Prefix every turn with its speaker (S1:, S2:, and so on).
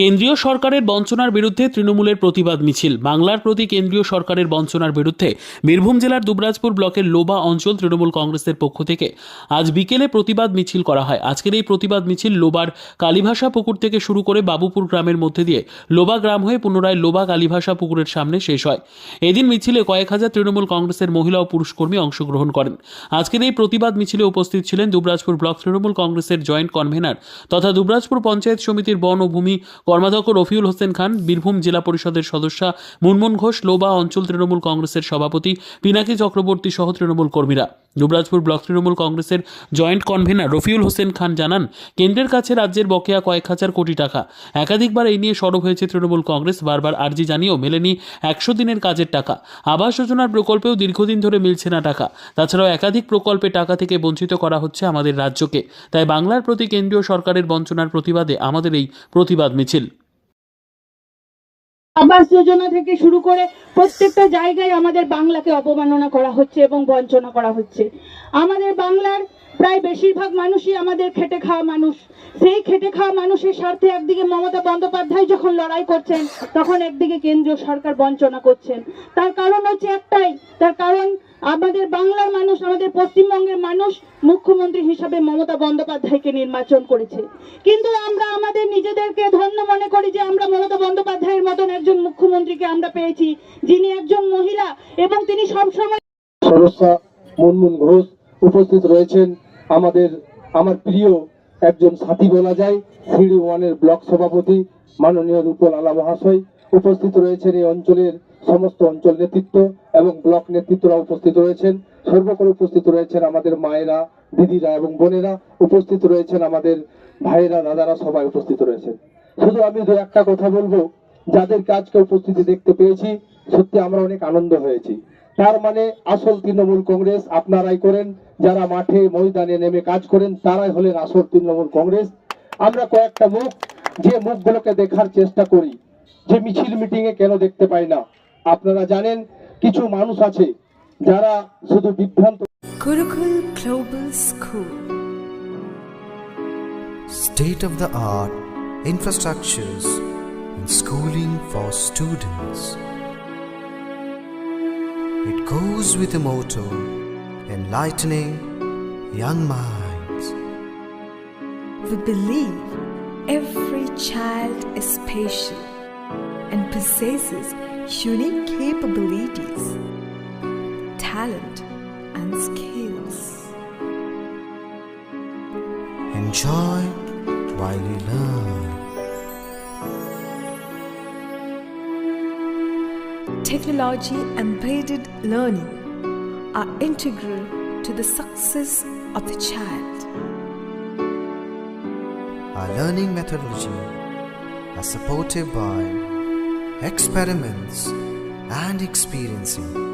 S1: কেন্দ্রীয় সরকারের বঞ্চনার বিরুদ্ধে তৃণমূলের প্রতিবাদ মিছিল। বাংলার প্রতি কেন্দ্রীয় সরকারের বঞ্চনার বিরুদ্ধে বীরভূম জেলার দুবরাজপুর ব্লকের লোবা অঞ্চল তৃণমূল কংগ্রেসের পক্ষ থেকে আজ বিকেলে প্রতিবাদ মিছিল করা হয়। আজকের এই প্রতিবাদ মিছিল লোবার কালীভাষা পুকুর থেকে শুরু করে বাবুপুর গ্রামের মধ্যে দিয়ে লোবা গ্রাম হয়ে পুনরায় লোবা কালীভাষা পুকুরের সামনে শেষ হয়। এদিন মিছিলে কয়েক হাজার তৃণমূল কংগ্রেসের মহিলা ও পুরুষ কর্মী অংশগ্রহণ করেন। আজকের এই প্রতিবাদ মিছিলে উপস্থিত ছিলেন দুবরাজপুর ব্লক তৃণমূল কংগ্রেসের জয়েন্ট কনভেনার তথা দুবরাজপুর পঞ্চায়েত সমিতির বন ও ভূমি কর্মাধ্যক্ষ রফিউল হোসেন খান, বীরভূম জেলা পরিষদের সদস্যা মুনমুন ঘোষ, লোবা অঞ্চল তৃণমূল কংগ্রেসের সভাপতি পিনাকি চক্রবর্তী সহ তৃণমূল কর্মীরা। দুবরাজপুর ব্লক তৃণমূল কংগ্রেসের জয়েন্ট কনভেনার রফিউল হোসেন খান জানান, কেন্দ্রের কাছে রাজ্যের বকেয়া কয়েক হাজার কোটি টাকা। একাধিকবার এই নিয়ে সরব হয়েছে তৃণমূল কংগ্রেস, বারবার আর্জি জানিয়েও মেলেনি একশো দিনের কাজের টাকা। আবাস যোজনার প্রকল্পেও দীর্ঘদিন ধরে মিলছে না টাকা। তাছাড়াও একাধিক প্রকল্পে টাকা থেকে বঞ্চিত করা হচ্ছে আমাদের রাজ্যকে। তাই বাংলার প্রতি কেন্দ্রীয় সরকারের বঞ্চনার প্রতিবাদে আমাদের এই প্রতিবাদ মিছিল।
S2: আবাস যোজনা থেকে শুরু করে প্রত্যেকটা জায়গায় আমাদের বাংলাকে অপমাননা করা হচ্ছে এবং বঞ্চনা করা হচ্ছে। আমাদের বাংলার প্রায় বেশিরভাগ মানুষই আমাদের খেটে খাওয়া মানুষ। সেই খেটে খাওয়া মানুষের স্বার্থে একদিকে মমতা বন্দ্যোপাধ্যায় যখন লড়াই করছেন, তখন একদিকে কেন্দ্রীয় সরকার বঞ্চনা করছেন। তার কারণ হচ্ছে একটাই, তার কারণ আমাদের বাংলার মানুষ, আমাদের পশ্চিমবঙ্গের মানুষ মুখ্যমন্ত্রী হিসাবে মমতা বন্দ্যোপাধ্যায়কে নির্বাচন করেছে। কিন্তু আমরা আমাদের নিজেদেরকে ধন্য মনে করি যে আমরা মমতা বন্দ্যোপাধ্যায়ের মতন একজন মুখ্যমন্ত্রীকে আমরা পেয়েছি, যিনি একজন মহিলা এবং তিনি সবসময়
S3: সদস্যা মুনমুন ঘোষ উপস্থিত রয়েছেন। আমাদের, আমার প্রিয় একজন সাথী বলা যায়, সিডি ওয়ানের ব্লক সভাপতি মাননীয় রূপল আলা মহাশয় উপস্থিত রয়েছেন এই অঞ্চলের সমস্ত অঞ্চল নেতৃত্ব এবং ব্লক নেতৃত্বরা উপস্থিত রয়েছেন। সর্বকরে উপস্থিত রয়েছেন আমাদের মায়েরা, দিদিরা এবং বোনেরা। উপস্থিত রয়েছেন আমাদের ভাইয়েরা, দাদারা সবাই উপস্থিত রয়েছেন। শুধু আমি দু একটা কথা বলব যাদের কাজকে উপস্থিতি দেখতে পেয়েছি, সত্যি আমরা অনেক আনন্দ হয়েছি। তার মানে আসল তৃণমূল কংগ্রেস আপনারাই করেন, যারা মাঠে ময়দানে নেমে কাজ করেন, তারাই হলেন আসল তৃণমূল কংগ্রেস। আমরা কয়েকটা মুখ, যে মুখগুলোকে দেখার চেষ্টা করি, যে মিছিল মিটিং এ কেন দেখতে পাই না আপনারা জানেন কিছু মানুষ আছে যারা শুধু বিভ্রান্ত
S4: Gurukul Global School.
S5: state of the art infrastructures and schooling for students. It goes with the motto enlightening young minds.
S4: We believe every child is special possesses unique capabilities, talent, and skills.
S5: Enjoy while you learn.
S4: Technology embedded learning are integral to the success of the child.
S5: Our learning methodology are supported by experiments and experiencing